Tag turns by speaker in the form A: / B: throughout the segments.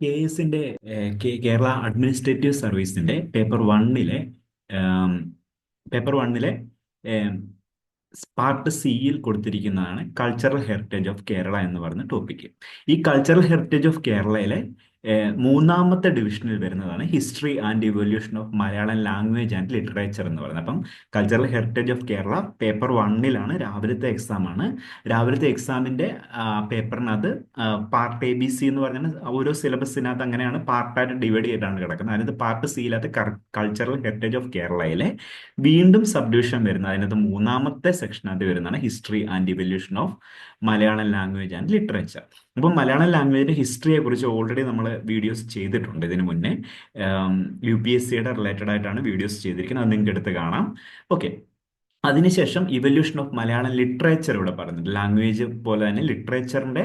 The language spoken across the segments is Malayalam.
A: കെ എസിന്റെ കേരള അഡ്മിനിസ്ട്രേറ്റീവ് സർവീസിന്റെ പേപ്പർ വണ്ണിലെ പേപ്പർ വണ്ണിലെ പാർട്ട് സിയിൽ കൊടുത്തിരിക്കുന്നതാണ് കൾച്ചറൽ ഹെറിറ്റേജ് ഓഫ് കേരള എന്ന് പറഞ്ഞ ടോപ്പിക്ക്. ഈ കൾച്ചറൽ ഹെറിറ്റേജ് ഓഫ് കേരളയിലെ മൂന്നാമത്തെ ഡിവിഷനിൽ വരുന്നതാണ് history and evolution of Malayalam language and literature എന്ന് പറയുന്നത്. അപ്പം cultural heritage of Kerala paper വണ്ണിലാണ് രാവിലത്തെ എക്സാം ആണ്. രാവിലത്തെ എക്സാമിന്റെ പേപ്പറിനകത്ത് പാർട്ട് എ ബി സി എന്ന് പറഞ്ഞാൽ ഓരോ സിലബസിനകത്ത് അങ്ങനെയാണ് പാർട്ടായിട്ട് ഡിവൈഡ് ചെയ്തിട്ടാണ് കിടക്കുന്നത്. അതിനകത്ത് പാർട്ട് സിയിലകത്ത് കൾച്ചറൽ ഹെറിറ്റേജ് ഓഫ് കേരളയിലെ വീണ്ടും സബ് ഡിവിഷൻ വരുന്നത്. അതിനകത്ത് മൂന്നാമത്തെ സെക്ഷനകത്ത് വരുന്നതാണ് history and evolution of Malayalam language and literature അപ്പം മലയാളം ലാംഗ്വേജിന്റെ ഹിസ്റ്ററിയെ കുറിച്ച് ഓൾറെഡി നമ്മൾ വീഡിയോസ് ചെയ്തിട്ടുണ്ട് ഇതിനു മുന്നേ. യു പി എസ് സിയുടെ റിലേറ്റഡ് ആയിട്ടാണ് വീഡിയോസ് ചെയ്തിരിക്കുന്നത്. അത് നിങ്ങൾക്ക് എടുത്ത് കാണാം. ഓക്കെ അതിനുശേഷം ഇവല്യൂഷൻ ഓഫ് മലയാളം ലിറ്ററേച്ചർ ഇവിടെ പറഞ്ഞിട്ടുണ്ട്. ലാംഗ്വേജ് പോലെ തന്നെ ലിറ്ററേച്ചറിന്റെ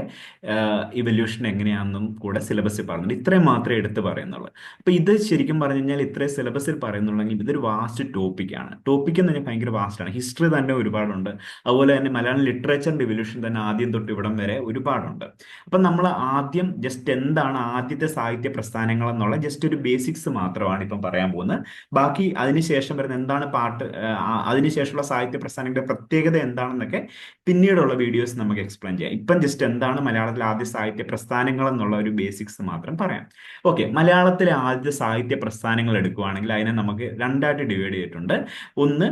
A: ഇവല്യൂഷൻ എങ്ങനെയാണെന്നും കൂടെ സിലബസിൽ പറയുന്നുണ്ട് ഇത്രയും മാത്രമേ എടുത്ത് പറയുന്നുള്ളൂ. അപ്പൊ ഇത് ശരിക്കും പറഞ്ഞു കഴിഞ്ഞാൽ ഇത്രയും സിലബസിൽ പറയുന്നുള്ളെങ്കിൽ ഇതൊരു വാസ്റ്റ് ടോപ്പിക്കാണ് ടോപ്പിക് എന്ന് പറഞ്ഞാൽ ഭയങ്കര വാസ്റ്റ് ആണ്. ഹിസ്റ്ററി തന്നെ ഒരുപാടുണ്ട്. അതുപോലെ തന്നെ മലയാളം ലിറ്ററേച്ചറിന്റെ ഇവല്യൂഷൻ തന്നെ ആദ്യം തൊട്ട് ഇവിടം വരെ ഒരുപാടുണ്ട്. അപ്പൊ നമ്മൾ ആദ്യം ജസ്റ്റ് എന്താണ് ആദ്യത്തെ സാഹിത്യ പ്രസ്ഥാനങ്ങൾ എന്നുള്ള ജസ്റ്റ് ഒരു ബേസിക്സ് മാത്രമാണ് ഇപ്പം പറയാൻ പോകുന്നത്. ബാക്കി അതിനുശേഷം വരുന്ന എന്താണ് പാട്ട് അതിനുശേഷമുള്ള സാഹിത്യ പ്രസ്ഥാനങ്ങളുടെ പ്രത്യേകത എന്താണെന്നൊക്കെ പിന്നീടുള്ള വീഡിയോസ് നമുക്ക് എക്സ്പ്ലെയിൻ ചെയ്യാം. ഇപ്പം ജസ്റ്റ് എന്താണ് മലയാളത്തിലെ ആദ്യ സാഹിത്യ പ്രസ്ഥാനങ്ങൾ എന്നുള്ള ഒരു ബേസിക്സ് മാത്രം പറയാം. ഓക്കെ മലയാളത്തിലെ ആദ്യ സാഹിത്യ പ്രസ്ഥാനങ്ങൾ എടുക്കുകയാണെങ്കിൽ അതിനെ നമുക്ക് രണ്ടായിട്ട് ഡിവൈഡ് ചെയ്തിട്ടുണ്ട്. ഒന്ന്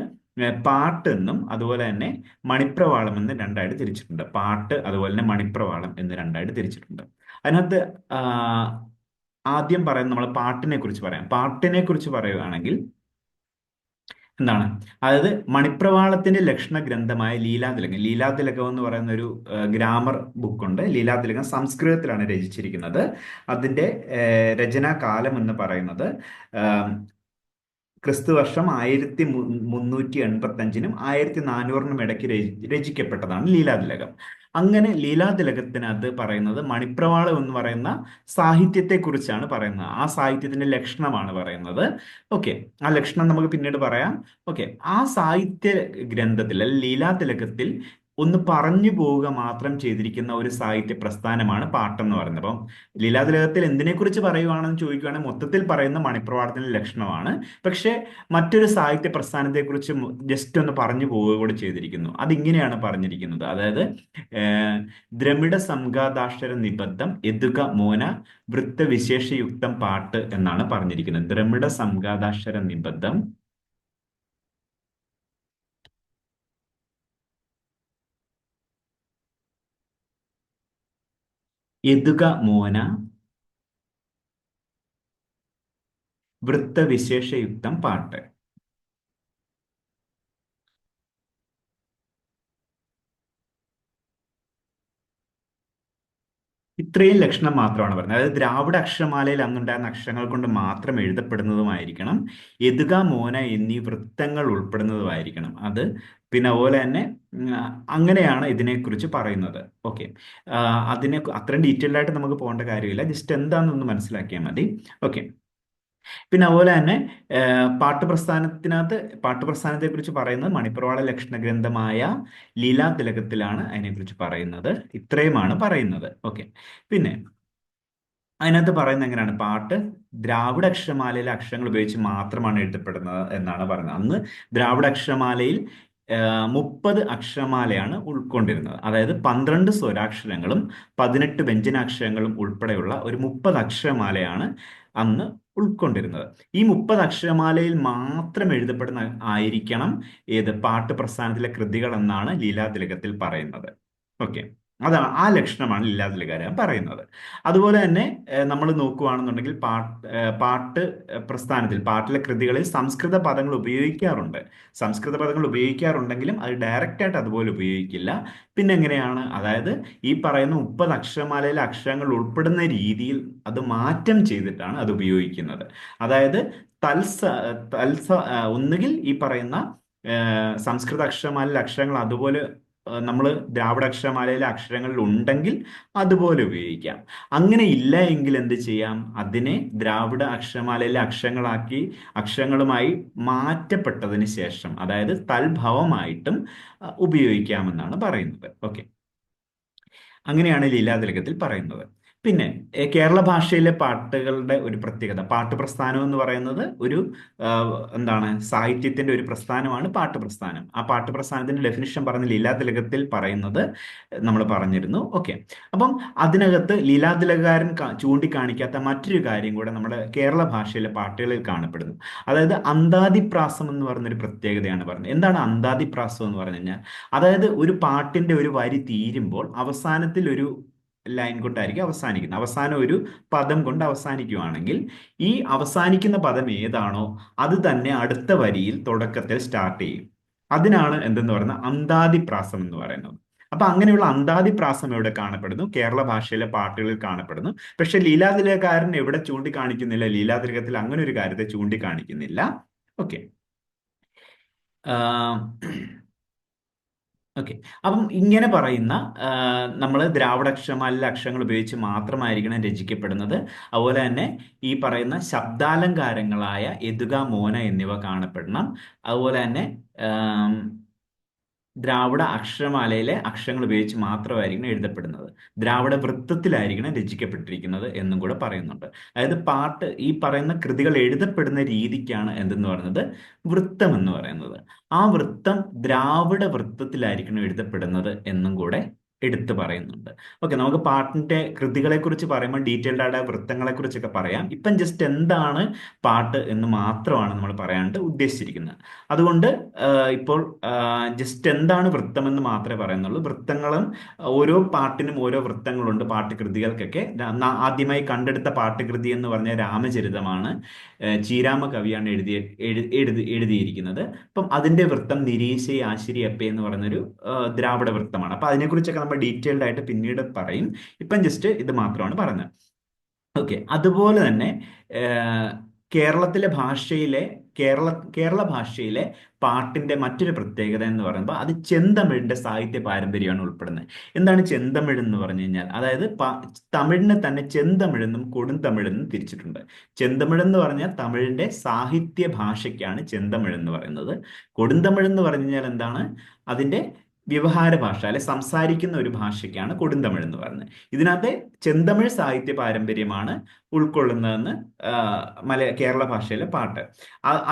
A: പാട്ട് എന്നും അതുപോലെ തന്നെ മണിപ്രവാളം എന്ന് രണ്ടായിട്ട് തിരിച്ചിട്ടുണ്ട്. പാട്ട് അതുപോലെ തന്നെ മണിപ്രവാളം എന്ന് രണ്ടായിട്ട് തിരിച്ചിട്ടുണ്ട്. അതിനകത്ത് ആദ്യം പറയാൻ നമ്മൾ പാട്ടിനെ കുറിച്ച് പറയാം. പാട്ടിനെ കുറിച്ച് പറയുകയാണെങ്കിൽ എന്താണ് അതായത് മണിപ്രവാളത്തിന്റെ ലക്ഷണ ഗ്രന്ഥമായ ലീലാതിലകം. ലീലാതിലകം എന്ന് പറയുന്ന ഒരു ഗ്രാമർ ബുക്കുണ്ട്. ലീലാതിലകം സംസ്കൃതത്തിലാണ് രചിച്ചിരിക്കുന്നത്. അതിന്റെ ഏഹ്, രചനാകാലം എന്ന് പറയുന്നത് ക്രിസ്തുവർഷം ആയിരത്തി മുന്നൂറ്റി എൺപത്തി അഞ്ചിനും ആയിരത്തി നാനൂറിനും ഇടയ്ക്ക് രചിക്കപ്പെട്ടതാണ് ലീലാതിലകം. അങ്ങനെ ലീലാതിലകത്തിനകത്ത് പറയുന്നത് മണിപ്രവാളം എന്ന് പറയുന്ന സാഹിത്യത്തെ കുറിച്ചാണ് പറയുന്നത്. ആ സാഹിത്യത്തിന്റെ ലക്ഷണമാണ് പറയുന്നത്. ഓക്കെ. ആ ലക്ഷണം നമുക്ക് പിന്നീട് പറയാം. ഓക്കെ. ആ സാഹിത്യ ഗ്രന്ഥത്തിൽ ലീലാതിലകത്തിൽ ഒന്ന് പറഞ്ഞു പോവുക മാത്രം ചെയ്തിരിക്കുന്ന ഒരു സാഹിത്യ പ്രസ്ഥാനമാണ് പാട്ടെന്ന് പറയുന്നത്. അപ്പം ലീലാതിലകത്തിൽ എന്തിനെക്കുറിച്ച് പറയുവാണെന്ന് ചോദിക്കുകയാണെങ്കിൽ മൊത്തത്തിൽ പറയുന്ന മണിപ്രവാളത്തിന്റെ ലക്ഷണമാണ്. പക്ഷേ മറ്റൊരു സാഹിത്യ പ്രസ്ഥാനത്തെക്കുറിച്ച് ജസ്റ്റ് ഒന്ന് പറഞ്ഞു പോവുക കൂടെ ചെയ്തിരിക്കുന്നു. അതിങ്ങനെയാണ് പറഞ്ഞിരിക്കുന്നത്. അതായത് ദ്രമിഡ സംഘാതാക്ഷര നിബദ്ധം എതുക മോന വൃത്തവിശേഷയുക്തം പാട്ട് എന്നാണ് പറഞ്ഞിരിക്കുന്നത്. ദ്രമിഡ സംഘാതാക്ഷര നിബദ്ധം എതുക മോന? വൃത്തവിശേഷയുക്തം പാട്ട്. ഇത്രയും ലക്ഷണം മാത്രമാണ് പറഞ്ഞത്. അതായത് ദ്രാവിഡ അക്ഷരമാലയിൽ അന്നുണ്ടായിരുന്ന അക്ഷരങ്ങൾ കൊണ്ട് മാത്രം എഴുതപ്പെടുന്നതുമായിരിക്കണം. എതുക മോന എന്നീ വൃത്തങ്ങൾ ഉൾപ്പെടുന്നതുമായിരിക്കണം. അത് പിന്നെ അതുപോലെ തന്നെ അങ്ങനെയാണ് ഇതിനെക്കുറിച്ച് പറയുന്നത്. ഓക്കെ അതിനെ അത്രയും ഡീറ്റെയിൽഡ് ആയിട്ട് നമുക്ക് പോകേണ്ട കാര്യമില്ല. ജസ്റ്റ് എന്താണെന്നൊന്ന് മനസ്സിലാക്കിയാൽ മതി. ഓക്കെ പിന്നെ അതുപോലെ തന്നെ പാട്ട് പാട്ടുപ്രസ്ഥാനത്തിനകത്ത് പാട്ടുപ്രസ്ഥാനത്തെ കുറിച്ച് പറയുന്നത് മണിപ്രവാള ലക്ഷണ ഗ്രന്ഥമായ ലീലാതിലകത്തിലാണ് അതിനെക്കുറിച്ച് പറയുന്നത്. ഇത്രയുമാണ് പറയുന്നത്. ഓക്കെ പിന്നെ അതിനകത്ത് പറയുന്നത് എങ്ങനെയാണ്? പാട്ട് ദ്രാവിഡ അക്ഷരമാലയിലെ അക്ഷരങ്ങൾ ഉപയോഗിച്ച് മാത്രമാണ് എഴുതപ്പെടുന്നത് എന്നാണ് പറയുന്നത്. അന്ന് ദ്രാവിഡ അക്ഷരമാലയിൽ മുപ്പത് അക്ഷരമാലയാണ് ഉൾക്കൊണ്ടിരുന്നത്. അതായത് പന്ത്രണ്ട് സ്വരാക്ഷരങ്ങളും പതിനെട്ട് വ്യഞ്ജനാക്ഷരങ്ങളും ഉൾപ്പെടെയുള്ള ഒരു മുപ്പത് അക്ഷരമാലയാണ് അന്ന് ഉൾക്കൊണ്ടിരുന്നത്. ഈ മുപ്പത് അക്ഷരമാലയിൽ മാത്രം എഴുതപ്പെടുന്ന ആയിരിക്കണം ഏത് പാട്ട് പ്രസ്ഥാനത്തിലെ കൃതികൾ എന്നാണ് ലീലാതിലകത്തിൽ പറയുന്നത്. ഓക്കെ. അതാണ് ആ ലക്ഷണമാണ് ലീലാതിലകാരൻ പറയുന്നത്. അതുപോലെ തന്നെ നമ്മൾ നോക്കുകയാണെന്നുണ്ടെങ്കിൽ പാട്ട് പാട്ട് പ്രസ്ഥാനത്തിൽ പാട്ടിലെ കൃതികളിൽ സംസ്കൃത പദങ്ങൾ ഉപയോഗിക്കാറുണ്ട്. സംസ്കൃത പദങ്ങൾ ഉപയോഗിക്കാറുണ്ടെങ്കിലും അത് ഡയറക്റ്റ് ആയിട്ട് അതുപോലെ ഉപയോഗിക്കില്ല. പിന്നെ എങ്ങനെയാണ്? അതായത് ഈ പറയുന്ന മുപ്പത് അക്ഷരമാലയിലെ അക്ഷരങ്ങൾ ഉൾപ്പെടുന്ന രീതിയിൽ അത് മാറ്റം ചെയ്തിട്ടാണ് അത് ഉപയോഗിക്കുന്നത്. അതായത് തൽസ തൽസ ഒന്നുകിൽ ഈ പറയുന്ന സംസ്കൃത അക്ഷരമാലയിലെ അക്ഷരങ്ങൾ അതുപോലെ നമ്മൾ ദ്രാവിഡ അക്ഷരമാലയിലെ അക്ഷരങ്ങളിൽ ഉണ്ടെങ്കിൽ അതുപോലെ ഉപയോഗിക്കാം. അങ്ങനെ ഇല്ല എങ്കിൽ എന്ത് ചെയ്യാം? അതിനെ ദ്രാവിഡ അക്ഷരമാലയിലെ അക്ഷരങ്ങളാക്കി അക്ഷരങ്ങളുമായി മാറ്റപ്പെട്ടതിന് ശേഷം അതായത് തൽഭവമായിട്ടും ഉപയോഗിക്കാമെന്നാണ് പറയുന്നത്. ഓക്കെ. അങ്ങനെയാണ് ലീലാതിലകത്തിൽ പറയുന്നത്. പിന്നെ കേരള ഭാഷയിലെ പാട്ടുകളുടെ ഒരു പ്രത്യേകത. പാട്ട് പ്രസ്ഥാനം എന്ന് പറയുന്നത് ഒരു എന്താണ് സാഹിത്യത്തിന്റെ ഒരു പ്രസ്ഥാനമാണ് പാട്ട് പ്രസ്ഥാനം. ആ പാട്ട് പ്രസ്ഥാനത്തിന്റെ ഡെഫിനിഷൻ പറഞ്ഞ ലീലാതിലകത്തിൽ പറയുന്നത് നമ്മൾ പറഞ്ഞിരുന്നു. ഓക്കെ. അപ്പം അതിനകത്ത് ലീലാതിലകാരൻ ചൂണ്ടിക്കാണിക്കാത്ത മറ്റൊരു കാര്യം കൂടെ നമ്മുടെ കേരള ഭാഷയിലെ പാട്ടുകളിൽ കാണപ്പെടുന്നു. അതായത് അന്താതിപ്രാസം എന്ന് പറഞ്ഞൊരു പ്രത്യേകതയാണ് പറഞ്ഞത്. എന്താണ് അന്താതിപ്രാസം എന്ന് പറഞ്ഞു കഴിഞ്ഞാൽ അതായത് ഒരു പാട്ടിന്റെ ഒരു വരി തീരുമ്പോൾ അവസാനത്തിൽ ഒരു ലൈൻ കൊണ്ടായിരിക്കും അവസാനിക്കുന്നത്. അവസാനം ഒരു പദം കൊണ്ട് അവസാനിക്കുകയാണെങ്കിൽ ഈ അവസാനിക്കുന്ന പദം ഏതാണോ അത് തന്നെ അടുത്ത വരിയിൽ തുടക്കത്തിൽ സ്റ്റാർട്ട് ചെയ്യും. അതിനാണ് എന്തെന്ന് പറയുന്നത്? അന്താതിപ്രാസം എന്ന് പറയുന്നത്. അപ്പൊ അങ്ങനെയുള്ള അന്താതിപ്രാസം എവിടെ കാണപ്പെടുന്നു? കേരള ഭാഷയിലെ പാട്ടുകളിൽ കാണപ്പെടുന്നു. പക്ഷെ ലീലാതിലകാരൻ എവിടെ ചൂണ്ടിക്കാണിക്കുന്നില്ല? ലീലാതിലകത്തിൽ അങ്ങനെ ഒരു കാര്യത്തെ ചൂണ്ടിക്കാണിക്കുന്നില്ല. ഓക്കെ ഓക്കെ അപ്പം ഇങ്ങനെ പറയുന്ന നമ്മൾ ദ്രാവിഡ അക്ഷരമാലിലെ അക്ഷരങ്ങൾ ഉപയോഗിച്ച് മാത്രമായിരിക്കണം രചിക്കപ്പെടുന്നത്. അതുപോലെ തന്നെ ഈ പറയുന്ന ശബ്ദാലങ്കാരങ്ങളായ എതുക മോന എന്നിവ കാണപ്പെടണം. അതുപോലെ തന്നെ ദ്രാവിഡ അക്ഷരമാലയിലെ അക്ഷരങ്ങൾ ഉപയോഗിച്ച് മാത്രമായിരിക്കണം എഴുതപ്പെടുന്നത്. ദ്രാവിഡ വൃത്തത്തിലായിരിക്കണം രചിക്കപ്പെട്ടിരിക്കുന്നത് എന്നും കൂടെ പറയുന്നുണ്ട്. അതായത് പാട്ട് ഈ പറയുന്ന കൃതികൾ എഴുതപ്പെടുന്ന രീതിക്കാണ് എന്തെന്ന് പറയുന്നത്? വൃത്തം എന്ന് പറയുന്നത്. ആ വൃത്തം ദ്രാവിഡ വൃത്തത്തിലായിരിക്കണം എഴുതപ്പെടുന്നത് എന്നും കൂടെ എടുത്തു പറയുന്നുണ്ട്. ഓക്കെ നമുക്ക് പാട്ടിന്റെ കൃതികളെ കുറിച്ച് പറയുമ്പോൾ ഡീറ്റെയിൽഡ് ആയിട്ട് വൃത്തങ്ങളെ കുറിച്ചൊക്കെ പറയാം. ഇപ്പം ജസ്റ്റ് എന്താണ് പാട്ട് എന്ന് മാത്രമാണ് നമ്മൾ പറയാണ്ട് ഉദ്ദേശിച്ചിരിക്കുന്നത്. അതുകൊണ്ട് ഇപ്പോൾ ജസ്റ്റ് എന്താണ് വൃത്തം എന്ന് മാത്രമേ പറയുന്നുള്ളൂ. വൃത്തങ്ങളും ഓരോ പാട്ടിനും ഓരോ വൃത്തങ്ങളുണ്ട് പാട്ടുകൃതികൾക്കൊക്കെ. ആദ്യമായി കണ്ടെടുത്ത പാട്ടുകൃതി എന്ന് പറഞ്ഞ രാമചരിതമാണ് ചീരാമ കവിയാണ് എഴുതിയ എഴുതി എഴുതിയിരിക്കുന്നത്. അപ്പം അതിന്റെ വൃത്തം നിരീശ ആശിരി അപ്പ എന്ന് പറഞ്ഞൊരു ദ്രാവിഡ വൃത്തമാണ്. അപ്പൊ അതിനെക്കുറിച്ചൊക്കെ നമ്മൾ ഡീറ്റെയിൽഡ് ആയിട്ട് പിന്നീട് പറയും. ഇപ്പം ജസ്റ്റ് ഇത് മാത്രമാണ് പറഞ്ഞത്. ഓക്കെ അതുപോലെ തന്നെ കേരളത്തിലെ ഭാഷയിലെ കേരള കേരള ഭാഷയിലെ പാട്ടിന്റെ മറ്റൊരു പ്രത്യേകത എന്ന് പറയുമ്പോൾ അത് ചെന്തമിഴിന്റെ സാഹിത്യ പാരമ്പര്യമാണ് ഉൾപ്പെടുന്നത്. എന്താണ് ചെന്തമിഴ് എന്ന് പറഞ്ഞു കഴിഞ്ഞാൽ? അതായത് തമിഴിനെ തന്നെ ചെന്തമിഴെന്നും കൊടുന്തമിഴെന്നും തിരിച്ചിട്ടുണ്ട്. ചെന്തമിഴ് എന്ന് പറഞ്ഞാൽ തമിഴിന്റെ സാഹിത്യ ഭാഷയ്ക്കാണ് ചെന്തമിഴ് എന്ന് പറയുന്നത്. കൊടുന്തമിഴ് എന്ന് പറഞ്ഞു കഴിഞ്ഞാൽ എന്താണ്? അതിന്റെ വ്യവഹാര ഭാഷ അല്ലെ സംസാരിക്കുന്ന ഒരു ഭാഷയ്ക്കാണ് കൊടുന്തമിഴ് എന്ന് പറയുന്നത്. ഇതിനകത്തെ ചെന്തമിഴ് സാഹിത്യ പാരമ്പര്യമാണ് ഉൾക്കൊള്ളുന്നതെന്ന് മല കേരള ഭാഷയിലെ പാട്ട്.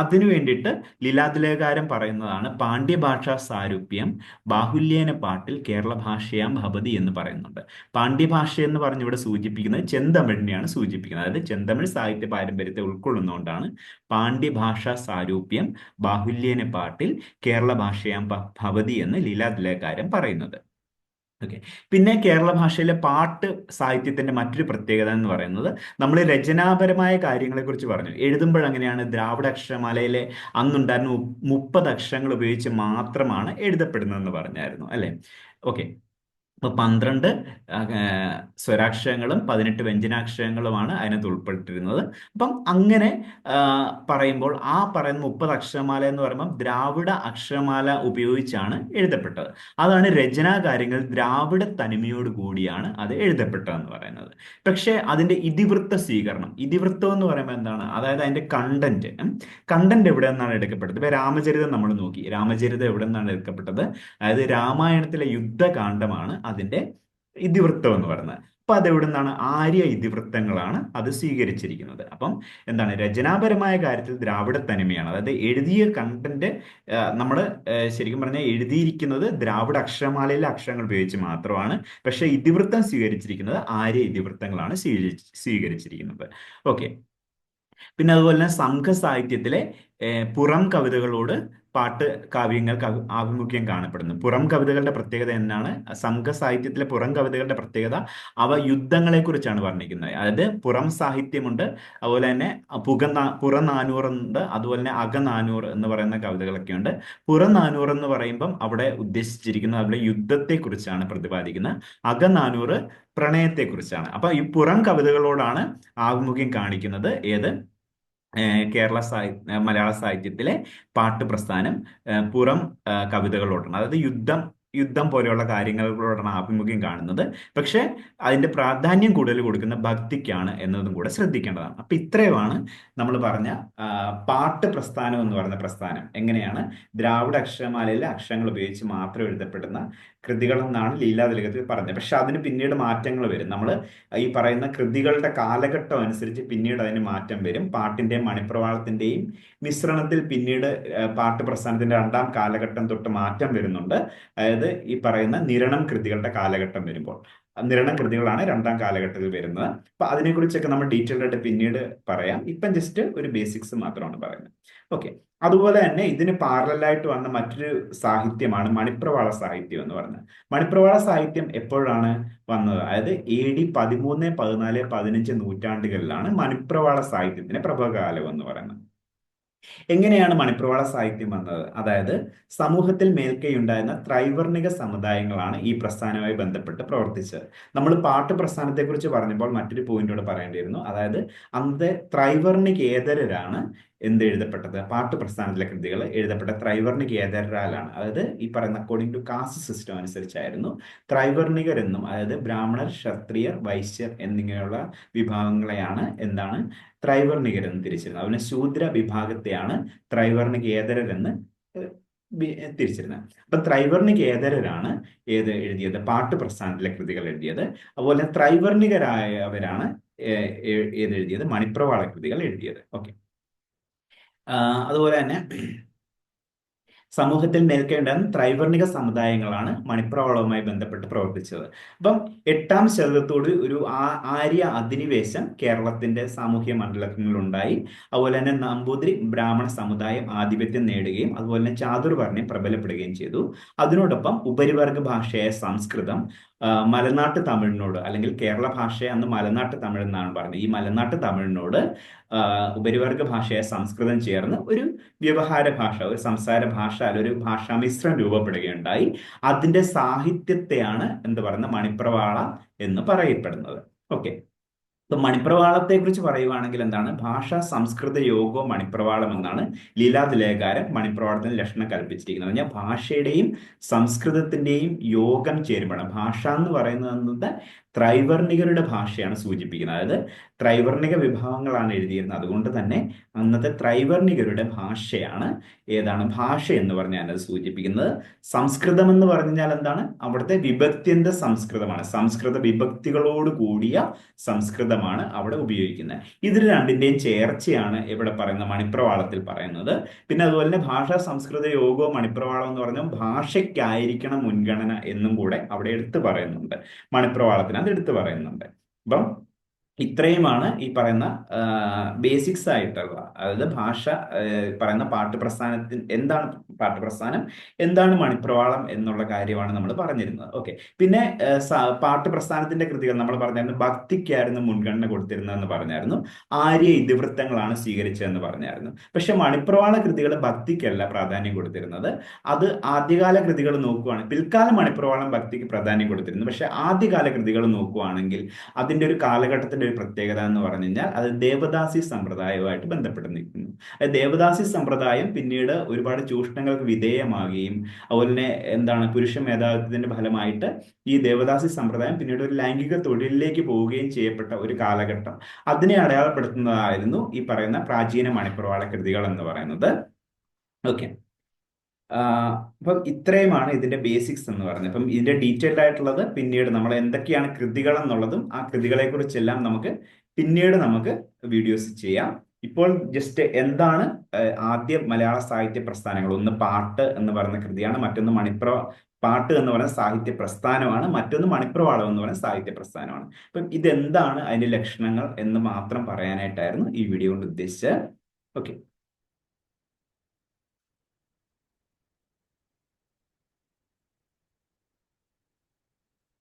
A: അതിനു വേണ്ടിയിട്ട് ലീലാതിലേകാരം പറയുന്നതാണ് പാണ്ഡ്യഭാഷാ സാരൂപ്യം ബാഹുല്യേന പാട്ടിൽ കേരള ഭാഷയാം ഭവതി എന്ന് പറയുന്നുണ്ട്. പാണ്ഡ്യഭാഷ എന്ന് പറഞ്ഞ് ഇവിടെ സൂചിപ്പിക്കുന്നത് ചെന്തമിഴിനെയാണ് സൂചിപ്പിക്കുന്നത്. അതായത് ചെന്തമിഴ് സാഹിത്യ പാരമ്പര്യത്തെ ഉൾക്കൊള്ളുന്നതുകൊണ്ടാണ് പാണ്ഡ്യഭാഷാ സാരൂപ്യം ബാഹുല്യേന പാട്ടിൽ കേരള ഭാഷയാം ഭവതി എന്ന് ലീലാതിലേകാരം പറയുന്നത്. ഓക്കെ പിന്നെ കേരള ഭാഷയിലെ പാട്ട് സാഹിത്യത്തിന്റെ മറ്റൊരു പ്രത്യേകത എന്ന് പറയുന്നത് നമ്മൾ രചനാപരമായ കാര്യങ്ങളെ കുറിച്ച് പറഞ്ഞു. എഴുതുമ്പോൾ അങ്ങനെയാണ് ദ്രാവിഡ അക്ഷരമാലയിലെ അന്നുണ്ടായിരുന്ന മുപ്പത് അക്ഷരങ്ങൾ ഉപയോഗിച്ച് മാത്രമാണ് എഴുതപ്പെടുന്നതെന്ന് പറഞ്ഞായിരുന്നു. അല്ലെ? ഓക്കെ അപ്പൊ പന്ത്രണ്ട് സ്വരാക്ഷരങ്ങളും പതിനെട്ട് വ്യഞ്ജനാക്ഷരങ്ങളുമാണ് അതിനകത്ത് ഉൾപ്പെട്ടിരുന്നത്. അപ്പം അങ്ങനെ പറയുമ്പോൾ ആ പറയുന്ന മുപ്പത് അക്ഷരമാല എന്ന് പറയുമ്പോൾ ദ്രാവിഡ അക്ഷരമാല ഉപയോഗിച്ചാണ് എഴുതപ്പെട്ടത്. അതാണ് രചനാ കാര്യങ്ങൾ ദ്രാവിഡ തനിമയോട് കൂടിയാണ് അത് എഴുതപ്പെട്ടതെന്ന് പറയുന്നത്. പക്ഷേ അതിന്റെ ഇതിവൃത്ത സ്വീകരണം ഇതിവൃത്തം എന്ന് പറയുമ്പോൾ എന്താണ്? അതായത് അതിന്റെ കണ്ടന്റ് കണ്ടന്റ് എവിടെ നിന്നാണ് എടുക്കപ്പെട്ടത്? ഇപ്പൊ രാമചരിതം നമ്മൾ നോക്കി. രാമചരിതം എവിടെ നിന്നാണ് എടുക്കപ്പെട്ടത്? അതായത് രാമായണത്തിലെ യുദ്ധകാന്ഡമാണ് അതിന്റെ ഇതിവൃത്തം എന്ന് പറയുന്നത്. അപ്പൊ അത് എവിടെ നിന്നാണ് ആര്യ ഇതിവൃത്തങ്ങളാണ് അത് സ്വീകരിച്ചിരിക്കുന്നത്. അപ്പം എന്താണ്? രചനാപരമായ കാര്യത്തിൽ ദ്രാവിഡ തനിമയാണ് അതായത് എഴുതിയ കണ്ടന്റ് നമ്മൾ ശരിക്കും പറഞ്ഞാൽ എഴുതിയിരിക്കുന്നത് ദ്രാവിഡ അക്ഷരമാലയിലെ അക്ഷരങ്ങൾ ഉപയോഗിച്ച് മാത്രമാണ്. പക്ഷെ ഇതിവൃത്തം സ്വീകരിച്ചിരിക്കുന്നത് ആര്യ ഇതിവൃത്തങ്ങളാണ് സ്വീകരിച്ച് സ്വീകരിച്ചിരിക്കുന്നത്. ഓക്കെ. പിന്നെ അതുപോലെ തന്നെ സംഘ സാഹിത്യത്തിലെ പുറം കവിതകളോട് പാട്ട് കാവ്യങ്ങൾ കവി- ആഭിമുഖ്യം കാണപ്പെടുന്നു. പുറം കവിതകളുടെ പ്രത്യേകത എന്നാണ്. സംഘ സാഹിത്യത്തിലെ പുറം കവിതകളുടെ പ്രത്യേകത. അവ യുദ്ധങ്ങളെ കുറിച്ചാണ് വർണിക്കുന്നത്. അതായത് പുറം സാഹിത്യമുണ്ട്. അതുപോലെ തന്നെ പുക നാനൂറുണ്ട് അതുപോലെ തന്നെ അകനാനൂറ് എന്ന് പറയുന്ന കവിതകളൊക്കെ ഉണ്ട് പുറനാനൂറ് എന്ന് പറയുമ്പം അവിടെ ഉദ്ദേശിച്ചിരിക്കുന്നത് അവിടെ യുദ്ധത്തെ കുറിച്ചാണ് പ്രതിപാദിക്കുന്നത്. അകനാനൂറ് പ്രണയത്തെ കുറിച്ചാണ് അപ്പൊ ഈ പുറം കവിതകളോടാണ് ആഭിമുഖ്യം കാണിക്കുന്നത്. ഏത്? കേരള സാഹിത്യ മലയാള സാഹിത്യത്തിലെ പാട്ട് പ്രസ്ഥാനം പുറം കവിതകളോടാണ് അതായത് യുദ്ധം യുദ്ധം പോലെയുള്ള കാര്യങ്ങളോടാണ് ആഭിമുഖ്യം കാണുന്നത്. പക്ഷേ അതിന്റെ പ്രാധാന്യം കൂടുതൽ കൊടുക്കുന്ന ഭക്തിക്കാണ് എന്നതും കൂടെ ശ്രദ്ധിക്കേണ്ടതാണ്. അപ്പം ഇത്രയുമാണ് നമ്മൾ പറഞ്ഞ പാട്ട് പ്രസ്ഥാനം എന്ന് പറയുന്ന പ്രസ്ഥാനം. എങ്ങനെയാണ്? ദ്രാവിഡ അക്ഷരമാലയിലെ അക്ഷരങ്ങൾ ഉപയോഗിച്ച് മാത്രം എഴുതപ്പെടുന്ന കൃതികളെന്നാണ് ലീലാതിലകത്തിൽ പറഞ്ഞത്. പക്ഷെ അതിന് പിന്നീട് മാറ്റങ്ങൾ വരും. നമ്മൾ ഈ പറയുന്ന കൃതികളുടെ കാലഘട്ടം അനുസരിച്ച് പിന്നീട് അതിന് മാറ്റം വരും. പാട്ടിന്റെയും മണിപ്രവാളത്തിന്റെയും മിശ്രണത്തിൽ പിന്നീട് പാട്ട് പ്രസ്ഥാനത്തിന്റെ രണ്ടാം കാലഘട്ടം തൊട്ട് മാറ്റം വരുന്നുണ്ട്. അതായത് ഈ പറയുന്ന നിരണം കൃതികളുടെ കാലഘട്ടം വരുമ്പോൾ. നിരണം കൃതികളാണ് രണ്ടാം കാലഘട്ടത്തിൽ വരുന്നത്. അപ്പൊ അതിനെക്കുറിച്ചൊക്കെ നമ്മൾ ഡീറ്റെയിൽഡ് ആയിട്ട് പിന്നീട് പറയാം. ഇപ്പം ജസ്റ്റ് ഒരു ബേസിക്സ് മാത്രമാണ് പറയുന്നത്. ഓക്കെ. അതുപോലെ തന്നെ ഇതിന് പാരലായിട്ട് വന്ന മറ്റൊരു സാഹിത്യമാണ് മണിപ്രവാള സാഹിത്യം എന്ന് പറയുന്നത്. മണിപ്രവാള സാഹിത്യം എപ്പോഴാണ് വന്നത്? അതായത് എ ഡി പതിമൂന്ന് പതിനാല് പതിനഞ്ച് നൂറ്റാണ്ടുകളിലാണ് മണിപ്രവാള സാഹിത്യത്തിന്റെ പ്രഭകാലം എന്ന് പറയുന്നത്. എങ്ങനെയാണ് മണിപ്രവാള സാഹിത്യം വന്നത്? അതായത് സമൂഹത്തിൽ മേൽക്കൈയുണ്ടായിരുന്ന ത്രൈവർണിക സമുദായങ്ങളാണ് ഈ പ്രസ്ഥാനവുമായി ബന്ധപ്പെട്ട് പ്രവർത്തിച്ചത്. നമ്മൾ പാട്ട് പ്രസ്ഥാനത്തെക്കുറിച്ച് പറഞ്ഞപ്പോൾ മറ്റൊരു പോയിന്റോട് പറയേണ്ടിയിരുന്നു. അതായത് അന്നത്തെ ത്രൈവർണികേതരരാണ് എന്ത് എഴുതപ്പെട്ടത്? പാട്ട് പ്രസ്ഥാനത്തിലെ കൃതികൾ എഴുതപ്പെട്ട ത്രൈവർണികേതരാലാണ് അതായത് ഈ പറയുന്ന അക്കോർഡിംഗ് ടു കാസ്റ്റ് സിസ്റ്റം അനുസരിച്ചായിരുന്നു. ത്രൈവർണികർ എന്നും അതായത് ബ്രാഹ്മണർ ക്ഷത്രിയർ വൈശ്യർ എന്നിങ്ങനെയുള്ള വിഭാഗങ്ങളെയാണ് എന്താണ്? ത്രൈവർണികർ എന്ന് തിരിച്ചിരുന്നത്. അതുപോലെ ശൂദ്ര വിഭാഗത്തെയാണ് ത്രൈവർണികേതരരെന്ന് തിരിച്ചിരുന്നത്. അപ്പൊ ത്രൈവർണികേതരരാണ് ഏത് എഴുതിയത്? പാട്ട് പ്രസ്ഥാനത്തിലെ കൃതികൾ എഴുതിയത്. അതുപോലെ ത്രൈവർണികരായവരാണ് ഏത് എഴുതിയത് മണിപ്രവാള കൃതികൾ എഴുതിയത്. ഓക്കെ. അതുപോലെ തന്നെ സമൂഹത്തിൽ നിൽക്കേണ്ട ത്രൈവർണിക സമുദായങ്ങളാണ് മണിപ്രവാളവുമായി ബന്ധപ്പെട്ട് പ്രവർത്തിച്ചത്. അപ്പം എട്ടാം ശതകത്തോട് ഒരു ആര്യ അധിനിവേശം കേരളത്തിന്റെ സാമൂഹ്യ മണ്ഡലങ്ങളിലുണ്ടായി അതുപോലെ തന്നെ നമ്പൂതിരി ബ്രാഹ്മണ സമുദായം ആധിപത്യം നേടുകയും അതുപോലെ തന്നെ ചാതുർവർണയം പ്രബലപ്പെടുകയും ചെയ്തു. അതിനോടൊപ്പം ഉപരിവർഗ ഭാഷയായ സംസ്കൃതം മലനാട്ട് തമിഴിനോട് അല്ലെങ്കിൽ കേരള ഭാഷയെ അന്ന് മലനാട്ട് തമിഴ് എന്നാണ് പറയുന്നത്. ഈ മലനാട്ട് തമിഴിനോട് ഉപരിവർഗ ഭാഷയായ സംസ്കൃതം ചേർന്ന് ഒരു വ്യവഹാര ഭാഷ ഒരു സംസാര ഭാഷ അല്ല ഒരു ഭാഷാ മിശ്രം രൂപപ്പെടുകയുണ്ടായി. അതിന്റെ സാഹിത്യത്തെയാണ് എന്ത് പറയുന്നത്? മണിപ്രവാള എന്ന് പറയപ്പെടുന്നത്. ഓക്കെ. മണിപ്രവാളത്തെ കുറിച്ച് പറയുവാണെങ്കിൽ എന്താണ്? ഭാഷ സംസ്കൃത യോഗോ മണിപ്രവാളം എന്നാണ് ലീലാതിലേകാരൻ മണിപ്രവാളത്തിന് ലക്ഷണം കൽപ്പിച്ചിരിക്കുന്നത്. പറഞ്ഞാൽ ഭാഷയുടെയും സംസ്കൃതത്തിന്റെയും യോഗം ചേരുമ്പോഴാണ്. ഭാഷ എന്ന് പറയുന്നത് ത്രൈവർണികരുടെ ഭാഷയാണ് സൂചിപ്പിക്കുന്നത്. അതായത് ത്രൈവർണിക വിഭാഗങ്ങളാണ് എഴുതിയിരുന്നത്. അതുകൊണ്ട് തന്നെ അന്നത്തെ ത്രൈവർണികരുടെ ഭാഷയാണ് ഏതാണ് ഭാഷ എന്ന് പറഞ്ഞാൽ അത് സൂചിപ്പിക്കുന്നത്. സംസ്കൃതം എന്ന് പറഞ്ഞാൽ എന്താണ്? അവിടുത്തെ വിഭക്ത്യന്ത സംസ്കൃതമാണ്. സംസ്കൃത വിഭക്തികളോട് കൂടിയ സംസ്കൃതമാണ് അവിടെ ഉപയോഗിക്കുന്നത്. ഇതിൽ രണ്ടിന്റെയും ചേർച്ചയാണ് ഇവിടെ പറയുന്ന മണിപ്രവാളത്തിൽ പറയുന്നത്. പിന്നെ അതുപോലെ തന്നെ ഭാഷ സംസ്കൃത യോഗോ മണിപ്രവാളം എന്ന് പറഞ്ഞാൽ ഭാഷയ്ക്കായിരിക്കണം മുൻഗണന എന്നും കൂടെ അവിടെ എടുത്തു പറയുന്നുണ്ട് മണിപ്രവാളത്തിന്. അത് എടുത്തു പറയുന്നുണ്ട്. അപ്പം ഇത്രയുമാണ് ഈ പറയുന്ന ബേസിക്സ് ആയിട്ടുള്ള. അതായത് ഭാഷ പറയുന്ന പാട്ട് പ്രസ്ഥാനത്തിന് എന്താണ് പാട്ട് പ്രസ്ഥാനം എന്താണ് മണിപ്രവാളം എന്നുള്ള കാര്യമാണ് നമ്മൾ പറഞ്ഞിരുന്നത്. ഓക്കെ പിന്നെ പാട്ട് പ്രസ്ഥാനത്തിന്റെ കൃതികൾ നമ്മൾ പറഞ്ഞായിരുന്നു ഭക്തിക്കായിരുന്നു മുൻഗണന കൊടുത്തിരുന്നതെന്ന് പറഞ്ഞായിരുന്നു ആര്യ ഇതിവൃത്തങ്ങളാണ് സ്വീകരിച്ചതെന്ന് പറഞ്ഞായിരുന്നു. പക്ഷെ മണിപ്രവാള കൃതികൾ ഭക്തിക്കല്ല പ്രാധാന്യം കൊടുത്തിരുന്നത്. അത് ആദ്യകാല കൃതികൾ നോക്കുകയാണ് പിൽക്കാല മണിപ്രവാളം ഭക്തിക്ക് പ്രാധാന്യം കൊടുത്തിരുന്നു. പക്ഷെ ആദ്യകാല കൃതികൾ നോക്കുകയാണെങ്കിൽ അതിന്റെ ഒരു കാലഘട്ടത്തിന്റെ ഒരു പ്രത്യേകത എന്ന് പറഞ്ഞു കഴിഞ്ഞാൽ അത് ദേവദാസി സമ്പ്രദായവുമായിട്ട് ബന്ധപ്പെട്ട് നിൽക്കുന്നു ദേവദാസി സമ്പ്രദായം പിന്നീട് ഒരുപാട് ചൂഷണങ്ങൾക്ക് വിധേയമാകുകയും അതുപോലെ തന്നെ എന്താണ് പുരുഷ മേധാവിത്വത്തിന്റെ ഫലമായിട്ട് ഈ ദേവദാസി സമ്പ്രദായം പിന്നീട് ഒരു ലൈംഗിക തൊഴിലിലേക്ക് പോവുകയും ചെയ്യപ്പെട്ട ഒരു കാലഘട്ടം. അതിനെ അടയാളപ്പെടുത്തുന്നതായിരുന്നു ഈ പറയുന്ന പ്രാചീന മണിപ്രവാള കൃതികൾ എന്ന് പറയുന്നത്. ഓക്കെ അപ്പം ഇത്രയുമാണ് ഇതിന്റെ ബേസിക്സ് എന്ന് പറയുന്നത്. അപ്പം ഇതിന്റെ ഡീറ്റെയിൽഡ് ആയിട്ടുള്ളത് പിന്നീട് നമ്മൾ എന്തൊക്കെയാണ് കൃതികൾ എന്നുള്ളതും ആ കൃതികളെ കുറിച്ചെല്ലാം നമുക്ക് പിന്നീട് നമുക്ക് വീഡിയോസ് ചെയ്യാം. ഇപ്പോൾ ജസ്റ്റ് എന്താണ് ആദ്യ മലയാള സാഹിത്യ പ്രസ്ഥാനങ്ങൾ? ഒന്ന് പാട്ട് എന്ന് പറയുന്ന കൃതിയാണ് മറ്റൊന്ന് മണിപ്ര പാട്ട് എന്ന് പറയുന്ന സാഹിത്യ പ്രസ്ഥാനമാണ് മറ്റൊന്ന് മണിപ്രവാളം എന്ന് പറയുന്ന സാഹിത്യ പ്രസ്ഥാനമാണ്. അപ്പം ഇതെന്താണ് അതിന്റെ ലക്ഷണങ്ങൾ എന്ന് മാത്രം പറയാനായിട്ടായിരുന്നു ഈ വീഡിയോ കൊണ്ട് ഉദ്ദേശിച്ചത്. ഓക്കെ